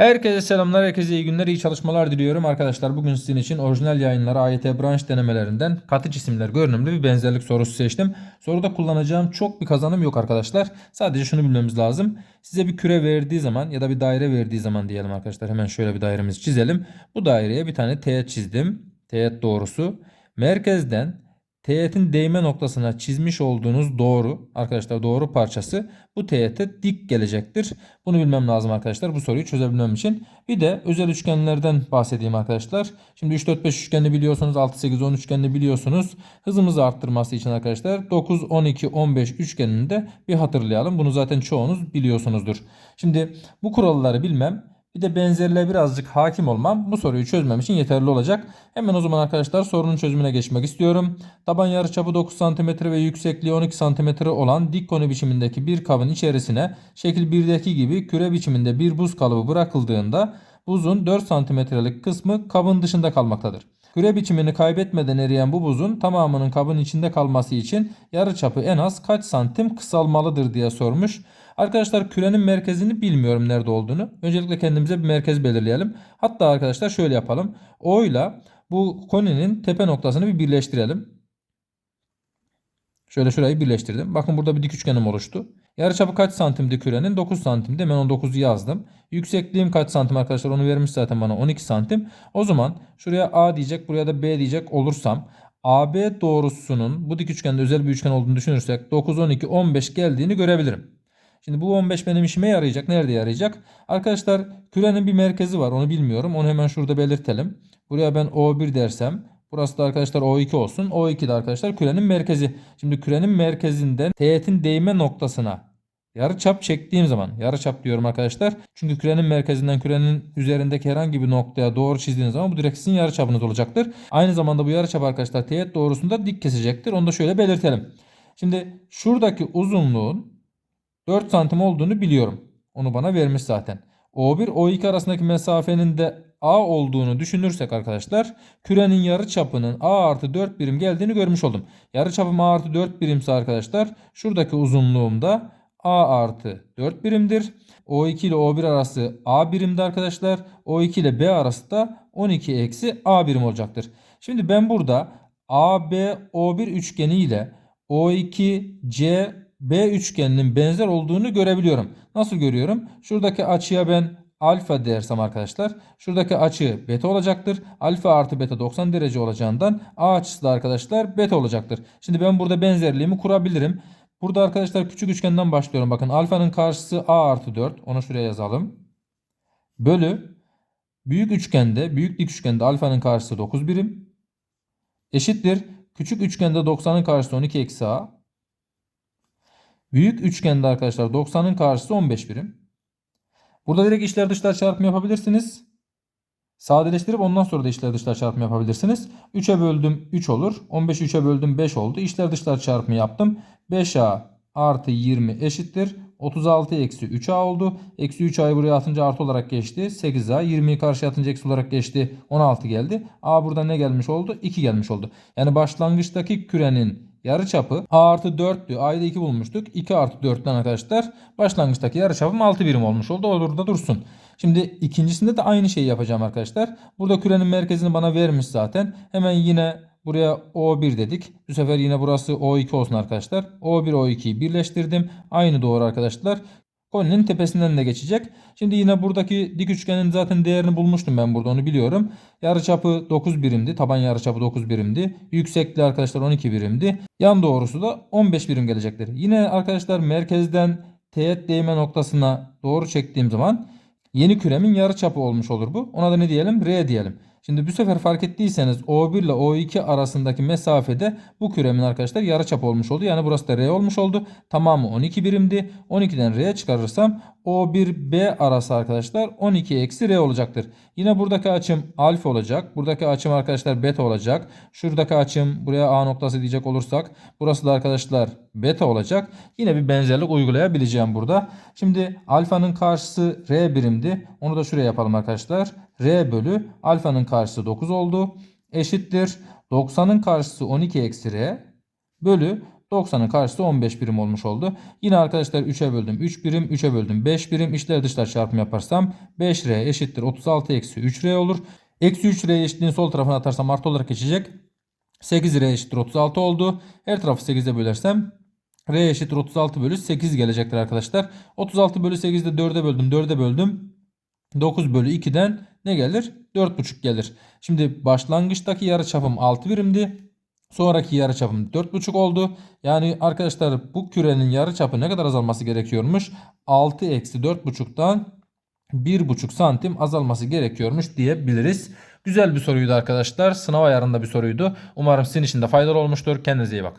Herkese selamlar, herkese iyi günler, iyi çalışmalar diliyorum. Arkadaşlar bugün sizin için orijinal yayınları AYT branş denemelerinden katı cisimler görünümlü bir benzerlik sorusu seçtim. Soruda kullanacağım çok bir kazanım yok arkadaşlar. Sadece şunu bilmemiz lazım. Size bir küre verdiği zaman ya da bir daire verdiği zaman diyelim arkadaşlar. Hemen şöyle bir dairemizi çizelim. Bu daireye bir tane teğet çizdim. Teğet doğrusu. Merkezden teğetin değme noktasına çizmiş olduğunuz doğru arkadaşlar doğru parçası bu teğete dik gelecektir. Bunu bilmem lazım arkadaşlar bu soruyu çözebilmem için. Bir de özel üçgenlerden bahsedeyim arkadaşlar. Şimdi 3 4 5 üçgenini biliyorsunuz. 6 8 10 üçgenini biliyorsunuz. Hızımızı arttırması için arkadaşlar 9 12 15 üçgenini de bir hatırlayalım. Bunu zaten çoğunuz biliyorsunuzdur. Şimdi bu kuralları bilmem bir de benzerliğe birazcık hakim olmam bu soruyu çözmem için yeterli olacak. Hemen o zaman arkadaşlar sorunun çözümüne geçmek istiyorum. Taban yarıçapı 9 cm ve yüksekliği 12 cm olan dik konu biçimindeki bir kabın içerisine şekil 1'deki gibi küre biçiminde bir buz kalıbı bırakıldığında buzun 4 cm'lik kısmı kabın dışında kalmaktadır. Küre biçimini kaybetmeden eriyen bu buzun tamamının kabın içinde kalması için yarıçapı en az kaç santim kısalmalıdır diye sormuş. Arkadaşlar kürenin merkezini bilmiyorum nerede olduğunu. Öncelikle kendimize bir merkez belirleyelim. Hatta arkadaşlar şöyle yapalım. O ile bu koninin tepe noktasını bir birleştirelim. Şöyle şurayı birleştirdim. Bakın burada bir dik üçgenim oluştu. Yarıçapı kaç santimdi kürenin? 9 santimdi. Ben 19'u yazdım. Yüksekliğim kaç santim arkadaşlar? Onu vermiş zaten bana 12 santim. O zaman şuraya A diyecek, buraya da B diyecek olursam AB doğrusunun bu dik üçgende özel bir üçgen olduğunu düşünürsek 9, 12, 15 geldiğini görebilirim. Şimdi bu 15 benim işime yarayacak. Nerede yarayacak? Arkadaşlar kürenin bir merkezi var. Onu bilmiyorum. Onu hemen şurada belirtelim. Buraya ben O1 dersem Burası da arkadaşlar O2 olsun. O2 de arkadaşlar kürenin merkezi. Şimdi kürenin merkezinden teğetin değme noktasına yarı çap çektiğim zaman yarı çap diyorum arkadaşlar. Çünkü kürenin merkezinden kürenin üzerindeki herhangi bir noktaya doğru çizdiğiniz zaman bu direkt sizin yarı çapınız olacaktır. Aynı zamanda bu yarı çap arkadaşlar teğet doğrusunda dik kesecektir. Onu da şöyle belirtelim. Şimdi şuradaki uzunluğun 4 santim olduğunu biliyorum. Onu bana vermiş zaten. O1 O2 arasındaki mesafenin de A olduğunu düşünürsek arkadaşlar kürenin yarı çapının A artı 4 birim geldiğini görmüş oldum. Yarı çapım A artı 4 birimse arkadaşlar şuradaki uzunluğum da A artı 4 birimdir. O2 ile O1 arası A birimde arkadaşlar. O2 ile B arası da 12 eksi A birim olacaktır. Şimdi ben burada AB O1 üçgeni ile O2 C B üçgeninin benzer olduğunu görebiliyorum. Nasıl görüyorum? Şuradaki açıya ben alfa dersem arkadaşlar şuradaki açı beta olacaktır. Alfa artı beta 90 derece olacağından A açısı da arkadaşlar beta olacaktır. Şimdi ben burada benzerliğimi kurabilirim. Burada arkadaşlar küçük üçgenden başlıyorum. Bakın alfanın karşısı A artı 4. Onu şuraya yazalım. Bölü büyük üçgende büyük dik üçgende alfanın karşısı 9 birim. Eşittir. Küçük üçgende 90'ın karşısı 12 eksi A. Büyük üçgende arkadaşlar 90'ın karşısı 15 birim. Burada direkt içler dışlar çarpımı yapabilirsiniz. Sadeleştirip ondan sonra da içler dışlar çarpımı yapabilirsiniz. 3'e böldüm 3 olur. 15'i 3'e böldüm 5 oldu. İçler dışlar çarpımı yaptım. 5A artı 20 eşittir. 36 eksi 3A oldu. Eksi 3A'yı buraya atınca artı olarak geçti. 8A 20'yi karşıya atınca eksi olarak geçti. 16 geldi. A burada ne gelmiş oldu? 2 gelmiş oldu. Yani başlangıçtaki kürenin yarıçapı A artı 4'tü. A'yı da 2 bulmuştuk. 2 artı 4'ten arkadaşlar başlangıçtaki yarıçapım 6 birim olmuş oldu. O burada dursun. Şimdi ikincisinde de aynı şeyi yapacağım arkadaşlar. Burada kürenin merkezini bana vermiş zaten. Hemen yine buraya O1 dedik. Bu sefer yine burası O2 olsun arkadaşlar. O1 O2'yi birleştirdim. Aynı doğru arkadaşlar. Koninin tepesinden de geçecek. Şimdi yine buradaki dik üçgenin zaten değerini bulmuştum ben burada onu biliyorum. Yarıçapı 9 birimdi. Taban yarıçapı 9 birimdi. Yüksekliği arkadaşlar 12 birimdi. Yan doğrusu da 15 birim gelecektir. Yine arkadaşlar merkezden teğet değme noktasına doğru çektiğim zaman yeni küremin yarıçapı olmuş olur bu. Ona da ne diyelim? R diyelim. Şimdi bu sefer fark ettiyseniz O1 ile O2 arasındaki mesafede bu küremin arkadaşlar yarıçap olmuş oldu. Yani burası da R olmuş oldu. Tamamı 12 birimdi. 12'den R'ye çıkarırsam O1B arası arkadaşlar 12 eksi R olacaktır. Yine buradaki açım alfa olacak. Buradaki açım arkadaşlar beta olacak. Şuradaki açım buraya A noktası diyecek olursak burası da arkadaşlar beta olacak. Yine bir benzerlik uygulayabileceğim burada. Şimdi alfanın karşısı R birimdi. Onu da şuraya yapalım arkadaşlar. R bölü alfanın karşısı 9 oldu. Eşittir. 90'ın karşısı 12 eksi R bölü 90'ın karşısı 15 birim olmuş oldu. Yine arkadaşlar 3'e böldüm 3 birim 3'e böldüm 5 birim içler dışlar çarpım yaparsam 5R eşittir 36 eksi 3R olur. Eksi 3R eşitliğini sol tarafına atarsam artı olarak geçecek. 8R eşittir 36 oldu. Her tarafı 8'e bölersem R eşittir 36 bölü 8 gelecektir arkadaşlar. 36 bölü 8'de 4'e böldüm 4'e böldüm. 9 bölü 2'den ne gelir? 4,5 gelir. Şimdi başlangıçtaki yarıçapım 6 birimdi. Sonraki yarıçapım 4,5 oldu. Yani arkadaşlar bu kürenin yarıçapı ne kadar azalması gerekiyormuş? 6 eksi 4,5'tan 1,5 santim azalması gerekiyormuş diyebiliriz. Güzel bir soruydu arkadaşlar. Sınav ayarında bir soruydu. Umarım sizin için de faydalı olmuştur. Kendinize iyi bakın.